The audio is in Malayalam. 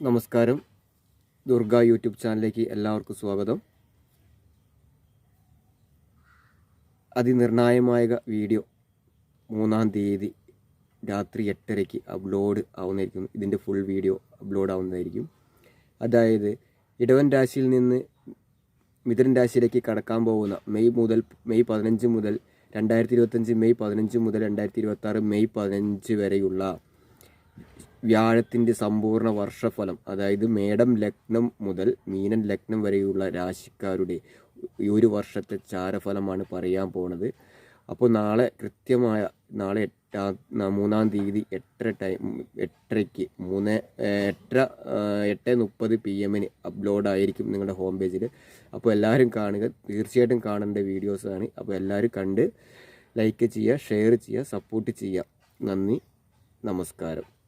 നമസ്കാരം. ദുർഗ യൂട്യൂബ് ചാനലിലേക്ക് എല്ലാവർക്കും സ്വാഗതം. അതിനിർണായകമായ വീഡിയോ മൂന്നാം തീയതി രാത്രി എട്ടരയ്ക്ക് അപ്ലോഡ് ആവുന്നതായിരിക്കും. ഇതിന്റെ ഫുൾ വീഡിയോ അപ്ലോഡ് ആവുന്നതായിരിക്കും. അതായത് ഇടവൻ രാശിയിൽ നിന്ന് മിഥുൻ രാശിയിലേക്ക് കടക്കാൻ പോകുന്ന മെയ് മുതൽ മെയ് പതിനഞ്ച് മുതൽ രണ്ടായിരത്തി ഇരുപത്തഞ്ച് മെയ് പതിനഞ്ച് മുതൽ രണ്ടായിരത്തി ഇരുപത്തി മെയ് പതിനഞ്ച് വരെയുള്ള വ്യാഴത്തിന്റെ സമ്പൂർണ വർഷഫലം അതായത് മേടം ലഗ്നം മുതൽ മീനൻ ലഗ്നം വരെയുള്ള രാശിക്കാരുടെ ഒരു വർഷത്തെ ചാരഫലമാണ് പറയാൻ പോണത്. അപ്പോൾ നാളെ കൃത്യമായ നാളെ എട്ടാം മൂന്നാം തീയതി എട്ടര ടൈം എട്ടരയ്ക്ക് മൂന്ന് എട്ടര എട്ട് മുപ്പത് പി എമ്മിന് അപ്ലോഡ് ആയിരിക്കും നിങ്ങളുടെ ഹോം പേജിൽ അപ്പോൾ എല്ലാവരും കാണുക തീർച്ചയായിട്ടും കാണേണ്ട വീഡിയോസാണ് അപ്പോൾ എല്ലാവരും കണ്ട് ലൈക്ക് ചെയ്യുക ഷെയർ ചെയ്യുക സപ്പോർട്ട് ചെയ്യുക. നന്ദി നമസ്കാരം.